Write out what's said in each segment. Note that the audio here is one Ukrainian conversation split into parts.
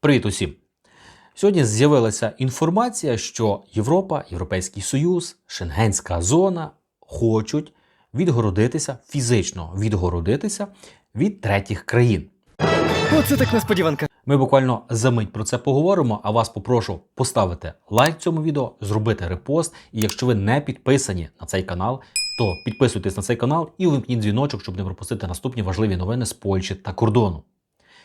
Привіт усім! Сьогодні з'явилася інформація, що Європа, Європейський Союз, Шенгенська зона хочуть відгородитися, фізично відгородитися від третіх країн. Оце так несподіванка. Ми буквально за мить про це поговоримо, а вас попрошу поставити лайк цьому відео, зробити репост. І якщо ви не підписані на цей канал, то підписуйтесь на цей канал і увімкніть дзвіночок, щоб не пропустити наступні важливі новини з Польщі та кордону.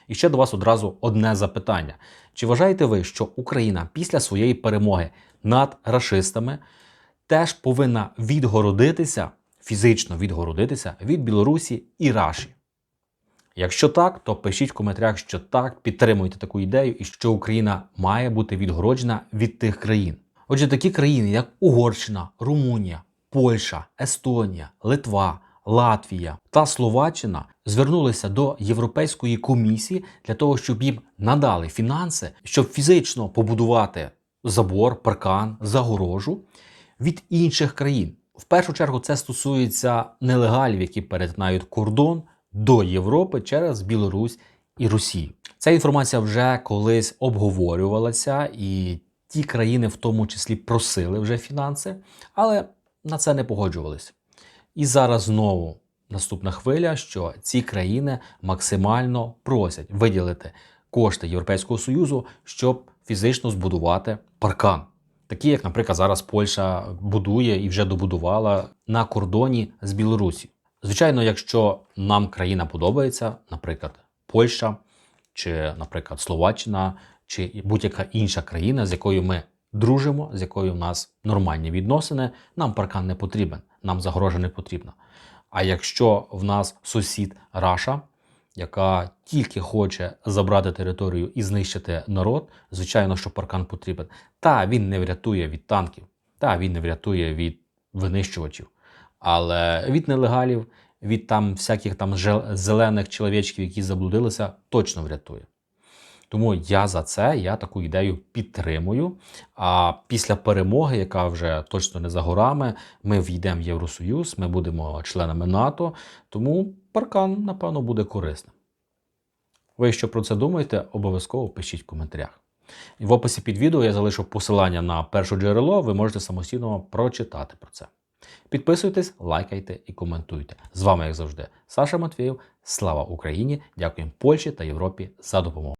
І ще до вас одразу одне запитання: чи вважаєте ви, що Україна після своєї перемоги над рашистами теж повинна відгородитися, фізично відгородитися від Білорусі і Раші? Якщо так, то пишіть в коментарях, що так, підтримуйте таку ідею і що Україна має бути відгороджена від тих країн. Отже, такі країни, як Угорщина, Румунія, Польща, Естонія, Литва, Латвія та Словаччина звернулися до Європейської комісії для того, щоб їм надали фінанси, щоб фізично побудувати забор, паркан, загорожу від інших країн. В першу чергу це стосується нелегалів, які перетинають кордон до Європи через Білорусь і Росію. Ця інформація вже колись обговорювалася, і ті країни, в тому числі, просили вже фінанси, але на це не погоджувалися. І зараз знову наступна хвиля, що ці країни максимально просять виділити кошти Європейського Союзу, щоб фізично збудувати паркан. Такі, як, наприклад, зараз Польща будує і вже добудувала на кордоні з Білорусі. Звичайно, якщо нам країна подобається, наприклад, Польща, чи, наприклад, Словаччина, чи будь-яка інша країна, з якою ми дружимо, з якою в нас нормальні відносини, нам паркан не потрібен, нам загрожа не потрібна. А якщо в нас сусід Раша, яка тільки хоче забрати територію і знищити народ, звичайно, що паркан потрібен. Та він не врятує від танків, та він не врятує від винищувачів. Але від нелегалів, від там всяких там зелених чоловічків, які заблудилися, точно врятує. Тому я за це, я таку ідею підтримую. А після перемоги, яка вже точно не за горами, ми війдемо в Євросоюз, ми будемо членами НАТО, тому паркан, напевно, буде корисним. Ви що про це думаєте, обов'язково пишіть в коментарях. В описі під відео я залишу посилання на перше джерело, ви можете самостійно прочитати про це. Підписуйтесь, лайкайте і коментуйте. З вами, як завжди, Саша Матвєєв. Слава Україні! Дякуємо Польщі та Європі за допомогу.